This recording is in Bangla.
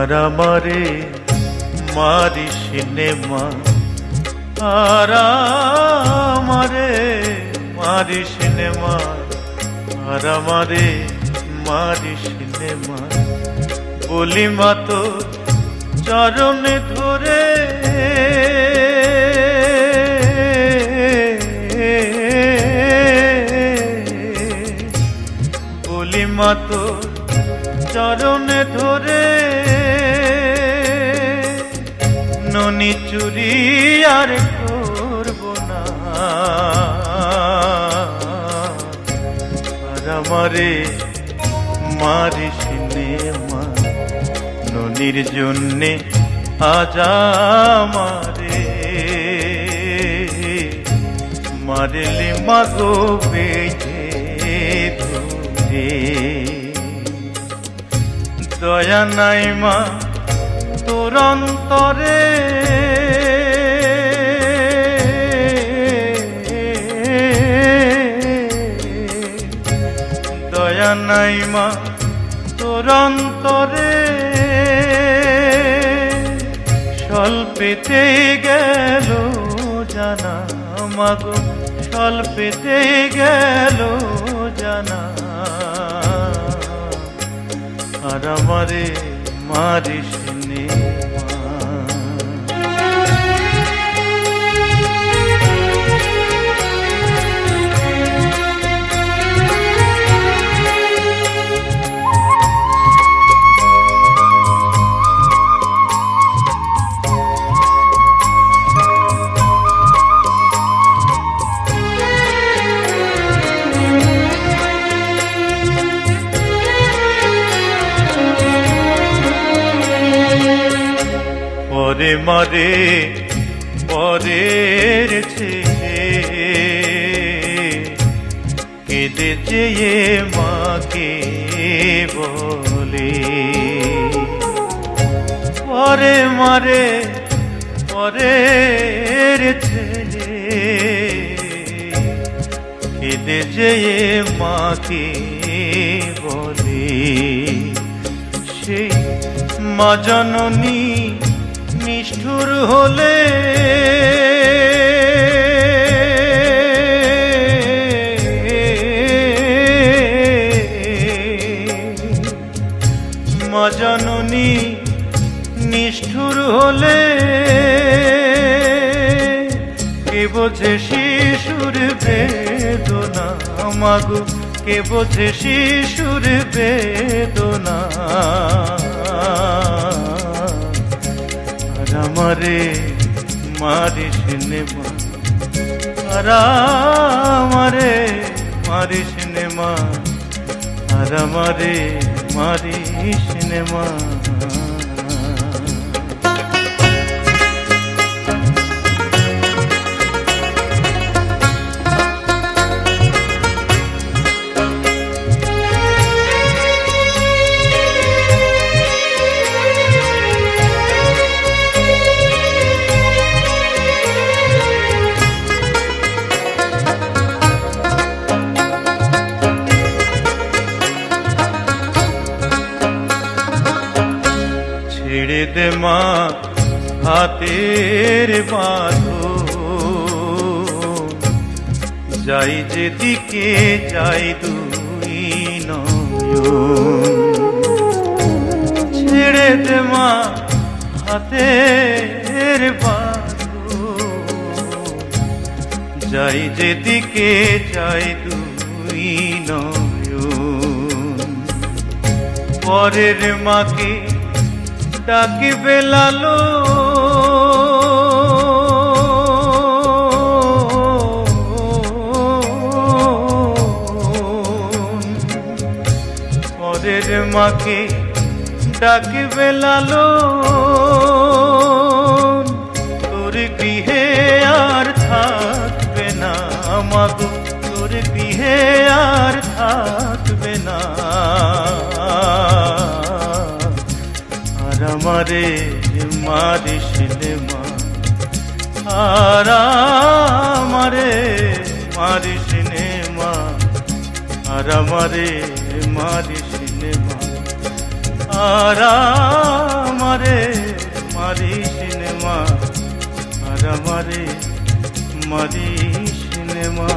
আর আমারে মারি সিনেমা আর আমারে মারি সিনেমা আর আমারে মারি সিনেমা বলি মা তো চরণে ধরে চরণে ধরে ননি চুরি আর করব না। আর আমারে মারি সিনেমা ননির জন্যে আজ আমারে। মারলে মাগো বেজে ধরে। দয়া নাই মা, তোর অন্তরে। দয়া নাই মা, তোর অন্তরে। স্বল্পেতে গেল জানা মাগো স্বল্পেতে গেল জানা। আর আমারে মারিস নে পরে মারে, পরের ছেলে। কেঁদে চেয়ে মাকে বলে। পরে মারে, পরের ছেলে। কেঁদে যেয়ে মাকে বলে। সেই মা জননী নিষ্ঠুর হলে মা জননী নিষ্ঠুর হলে কে বোঝে শিশুর বেদনা? মাগু কে বোঝে শিশুর বেদনা? আমারে মারিস নেমা। আমারে মারিস নেমা। আর আমারে মারিস নেমা। দে মা হাতের বাঁধো যাই যেদিকে যাই দুই ছেড়ে দে মা হাতের বাঁধো যাই যেদিকে যাই দুই নয়ন। পরের মাকে ডাকিবে লালো পরের মাকে ডাকিবে লালো আমারে মারিস মা আর আমারে মারিস মা আর আমারে মারিস মা আর আমারে মারিস মা আর আমারে মারিস মা